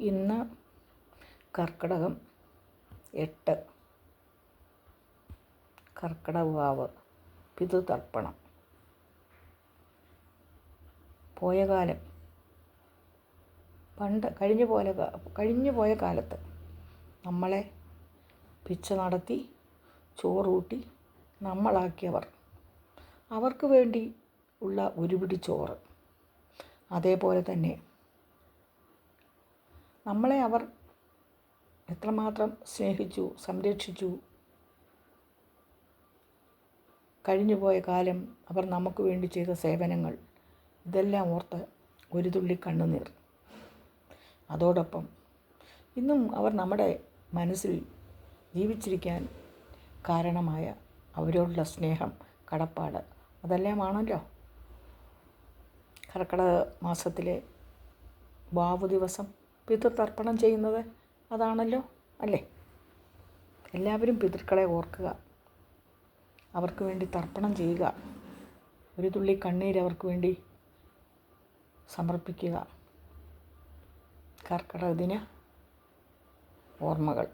ഇന്ന് കർക്കിടകം എട്ട്. കർക്കിടവാവ് പിതൃതർപ്പണം. പോയ കാലം പണ്ട് കഴിഞ്ഞു പോലെ കഴിഞ്ഞു പോയ കാലത്ത് നമ്മളെ പിച്ച നടത്തി ചോറൂട്ടി നമ്മളാക്കിയവർ. അവർക്ക് വേണ്ടി ഉള്ള ഒരുപിടി ചോറ്. അതേപോലെ തന്നെ നമ്മളെ അവർ എത്രമാത്രം സ്നേഹിച്ചു സംരക്ഷിച്ചു കഴിഞ്ഞുപോയ കാലം അവർ നമുക്ക് വേണ്ടി ചെയ്ത സേവനങ്ങൾ ഇതെല്ലാം ഓർത്ത് ഒരു തുള്ളി കണ്ണുനീർ. അതോടൊപ്പം ഇന്നും അവർ നമ്മുടെ മനസ്സിൽ ജീവിച്ചിരിക്കാൻ കാരണമായ അവരോടുള്ള സ്നേഹം കടപ്പാട് അതെല്ലാമാണല്ലോ. കർക്കിടക മാസത്തിലെ വാവു ദിവസം പിതൃതർപ്പണം ചെയ്യുന്നത് അതാണല്ലോ? അല്ലേ? എല്ലാവരും പിതൃക്കളെ ഓർക്കുക. അവർക്ക് വേണ്ടി തർപ്പണം ചെയ്യുക. ഒരു തുള്ളി കണ്ണീർ അവർക്ക് വേണ്ടി സമർപ്പിക്കുക. കർക്കിടക ദിന ഓർമ്മകൾ.